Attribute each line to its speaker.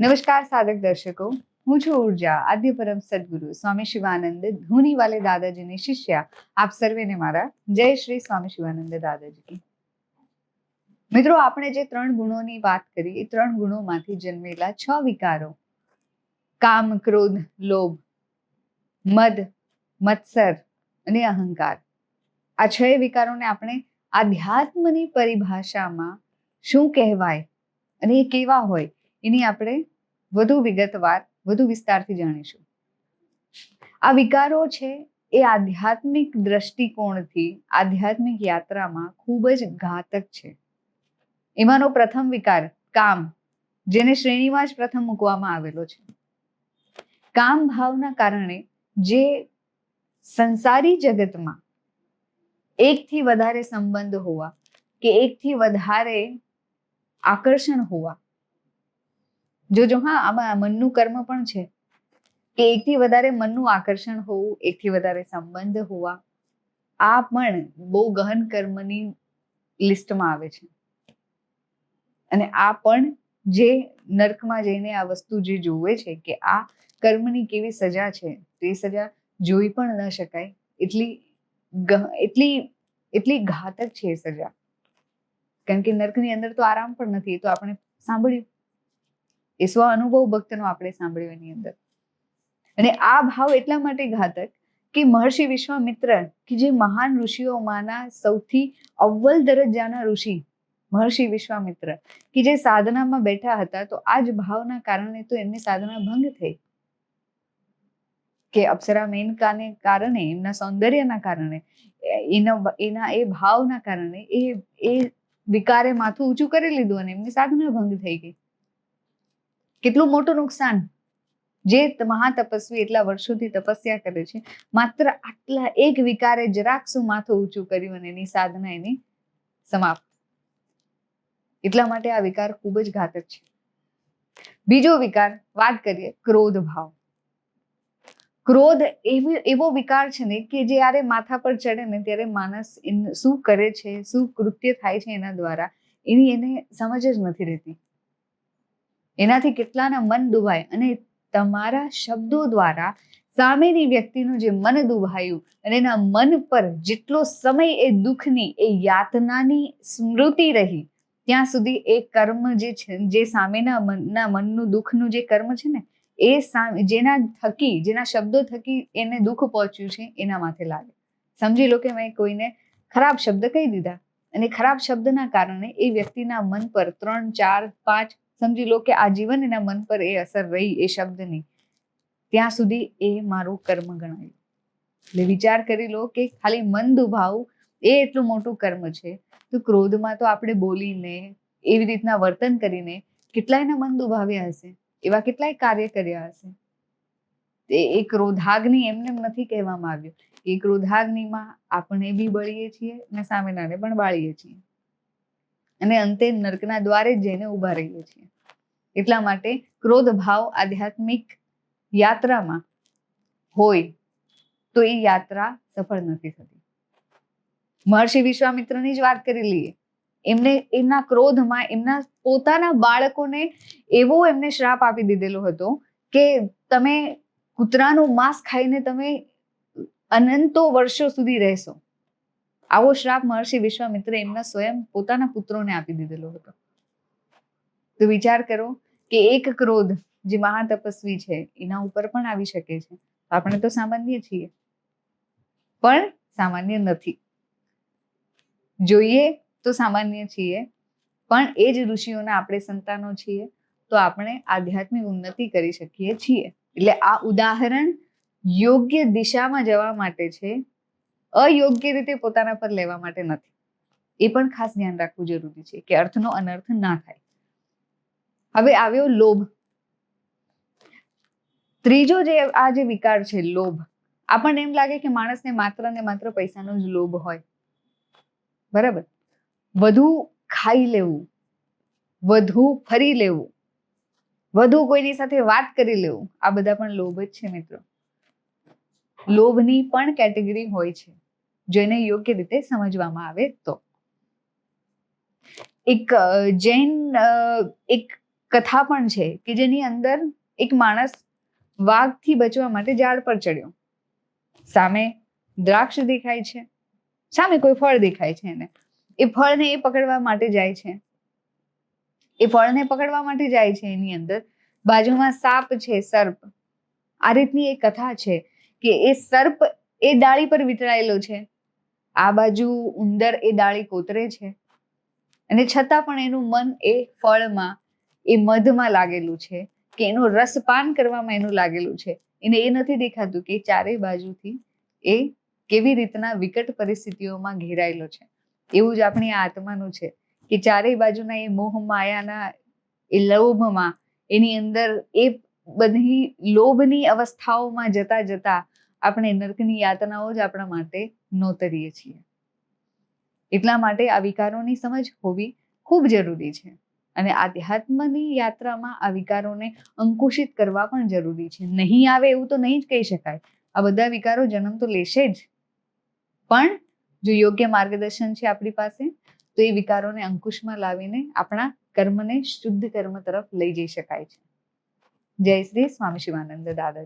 Speaker 1: નમસ્કાર સાધક દર્શકો, હું છું ઊર્જા, આદ્ય પરમ સદગુરુ, સ્વામી શિવાનંદ ધૂની વાલે દાદાજીની શિષ્યા. આપ સર્વેને મારા જય શ્રી સ્વામી શિવાનંદ દાદાજી. મિત્રો, આપણે જે ત્રણ ગુણોની વાત કરી, એ ત્રણ ગુણોમાંથી જન્મેલા છ વિકારો. કામ, ક્રોધ, લોભ, મદ, મત્સર અને અહંકાર. આ છ વિકારોને આપણે આધ્યાત્મની પરિભાષામાં શું કહેવાય અને એ કેવા હોય, એની આપણે વધુ વિગતવાર, વધુ વિસ્તારથી જાણીશું. આ વિકારો છે એ આધ્યાત્મિક દ્રષ્ટિકોણથી, આધ્યાત્મિક યાત્રામાં ખૂબ જ ઘાતક છે. એમાંનો પ્રથમ વિકાર કામ, જેને શ્રેણીમાં જ પ્રથમ મૂકવામાં આવેલો છે. કામ ભાવના કારણે જે સંસારી જગતમાં એકથી વધારે સંબંધ હોવા કે એકથી વધારે આકર્ષણ હોવા જોજો હા, આમાં મનનું કર્મ પણ છે. કે એકથી વધારે મનનું આકર્ષણ હોવું, એકથી વધારે સંબંધ હોવા, આ પણ બહુ ગહન કર્મની લિસ્ટમાં આવે છે. અને આ પણ જે નર્કમાં જઈને આ વસ્તુ જે જોવે છે કે આ કર્મની કેવી સજા છે, તે સજા જોઈ પણ ન શકાય. એટલી એટલી એટલી ઘાતક છે સજા. કારણ કે નર્કની અંદર તો આરામ પણ નથી, એ તો આપણે સાંભળ્યું. એ સ્વ અનુભવ ભક્તનો આપણે સાંભળ્યો એની અંદર. અને આ ભાવ એટલા માટે ઘાતક કે મહર્ષિ વિશ્વામિત્ર કે જે મહાન ઋષિઓમાંના સૌથી અવ્વલ દરજ્જાના ઋષિ મહર્ષિ વિશ્વામિત્ર કે જે સાધનામાં બેઠા હતા, તો આ જ ભાવના કારણે તો એમની સાધના ભંગ થઈ. કે અપ્સરા મેનકાને કારણે, એમના સૌંદર્યના કારણે એના એના એ ભાવના કારણે એ એ વિકારે માથું ઊંચું કરી લીધું અને એમની સાધના ભંગ થઈ ગઈ. કેટલું મોટું નુકસાન? જે મહાતપસ્વી એટલા વર્ષોથી તપસ્યા કરે છે. માત્ર આટલા એક વિકારે જરાક શું માથું ઊંચું કર્યું અને એની સાધના એની સમાપ્ત. એટલા માટે આ વિકાર ખૂબ જ ઘાતક છે. બીજો વિકાર, વાત કરીએ ક્રોધ ભાવ. ક્રોધ એવી, એવો વિકાર છે ને કે જ્યારે માથા પર ચડે ને ત્યારે માણસ શું કરે છે, શું કૃત્ય થાય છે એના દ્વારા એની એને સમજ જ નથી રહેતી. એનાથી કેટલાના મન દુભાય? અને તમારા શબ્દો દ્વારા સામેની વ્યક્તિનું જે મન દુભાયું અને એના મન પર જેટલો સમય એ દુઃખની, એ યાતનાની સ્મૃતિ રહી, ત્યાં સુધી એ કર્મ જે છે, જે સામેના મનના મનનું દુઃખનું જે કર્મ છે ને, એ જેના થકી, જેના શબ્દો થકી એને દુઃખ પહોંચ્યું છે, એના માથે લાગે. સમજી લો કે મેં કોઈને ખરાબ શબ્દ કહી દીધા અને ખરાબ શબ્દના કારણે એ વ્યક્તિના મન પર ત્રણ, ચાર, પાંચ સમજી લો કે આજીવન એના મન પર એ અસર રહી એ શબ્દની ત્યાં સુધી એ મારું કર્મ ગણાયું. એટલે વિચાર કરી લો કે ખાલી મન દુભાવું એ એટલું મોટું કર્મ છે. તો ક્રોધમાં તો આપણે બોલીને, એવી રીતના વર્તન કરીને કેટલાયના મન દુભાવ્યા હશે, એવા કેટલાય કાર્ય કર્યા હશે. તે એ ક્રોધાગ્નિ એમને નથી કહેવામાં આવ્યું. એ ક્રોધાગ્નિમાં આપણે બી બળીએ છીએ અને સામેનાને પણ બાળીએ છીએ. અને અંતે નર્કના દ્વારે જઈને ઊભા રહીએ છીએ. એટલા માટે ક્રોધ ભાવ આધ્યાત્મિક યાત્રામાં હોય તો એ યાત્રા સફળ નથી થતી. મહર્ષિ વિશ્વામિત્રની જ વાત કરી લઈએ. એમને એમના ક્રોધમાં, એમના પોતાના બાળકોને એવો એમને શ્રાપ આપી દીધેલો હતો કે તમે કૂતરાનું માંસ ખાઈને તમે અનંતો વર્ષો સુધી રહેશો. આવો શ્રાપ મહર્ષિ વિશ્વામિત્રે એમના સ્વયં પોતાના પુત્રોને આપી દીધેલો હતો. તો વિચાર કરો કે એક ક્રોધ જે મહાતપસ્વી છે, એના ઉપર પણ આવી શકે છે. આપણે તો સામાન્ય છીએ. પણ સામાન્ય નથી. જોઈએ તો સામાન્ય છીએ. પણ એ જ ઋષિઓના આપણે સંતાનો છીએ, તો આપણે આધ્યાત્મિક ઉન્નતિ કરી શકીએ છીએ. એટલે આ ઉદાહરણ યોગ્ય દિશામાં જવા માટે છે અયોગ્ય રીતે પોતાના પર લેવા માટે નથી. એ પણ ખાસ ધ્યાન રાખવું જરૂરી છે કે અર્થનો અનર્થ ના થાય. હવે આવ્યો લોભ. ત્રીજો જે, આ જે વિકાર છે, લોભ. આપણને એમ લાગે કે માણસને માત્ર ને માત્ર પૈસાનો જ લોભ હોય. બરાબર? વધુ ખાઈ લેવું. વધુ ફરી લેવું. વધુ કોઈની સાથે વાત કરી લેવું. આ બધા પણ લોભ જ છે મિત્રો. લોભની પણ કેટેગરી હોય છે, જેને યોગ્ય રીતે સમજવામાં આવે તો. એક જૈન એક કથા પણ છે કે જેની અંદર એક માણસ વાઘથી બચવા માટે ઝાડ પર ચડ્યો. સામે દ્રાક્ષ દેખાય છે, સામે કોઈ ફળ દેખાય છે એને. એ ફળને એ પકડવા માટે જાય છે. એ ફળને પકડવા માટે જાય છે એની અંદર. બાજુમાં સાપ છે, સર્પ. આ રીતની એક કથા છે કે એ સર્પ એ ડાળી પર વિતરાયેલો છે. આ બાજુ ઉંદર એ ડાળી કોતરે છે. અને છતાં પણ એનું મન એ ફળમાં, એ મધમાં લાગેલું છે કે એનો રસપાન કરવામાં એનું લાગેલું છે. એને એ નથી દેખાતું કે ચારેય બાજુથી એ કેવી રીતના વિકટ પરિસ્થિતિઓમાં ઘેરાયેલો છે. એવું જ આપણી આત્માનું છે કે ચારેય બાજુના એ મોહ માયાના એ લોભમાં, એની અંદર એ બધી લોભની અવસ્થાઓમાં જતા જતા આપણે નર્કની યાતનાઓ જ આપણા માટે નોતરીએ છીએ. એટલા માટે આ વિકારોની સમજ હોવી ખૂબ જરૂરી છે અને આધ્યાત્મની યાત્રામાં આ વિકારોને અંકુશિત કરવા પણ જરૂરી છે. નહીં આવે એવું તો નહીં જ કહી શકાય. આ બધા વિકારો જન્મ તો લેશે જ. પણ જો યોગ્ય માર્ગદર્શન છે આપણી પાસે, તો એ વિકારોને અંકુશમાં લાવીને આપણા કર્મને શુદ્ધ કર્મ તરફ લઈ જઈ શકાય છે. જય શ્રી સ્વામી શિવાનંદ દાદાજી.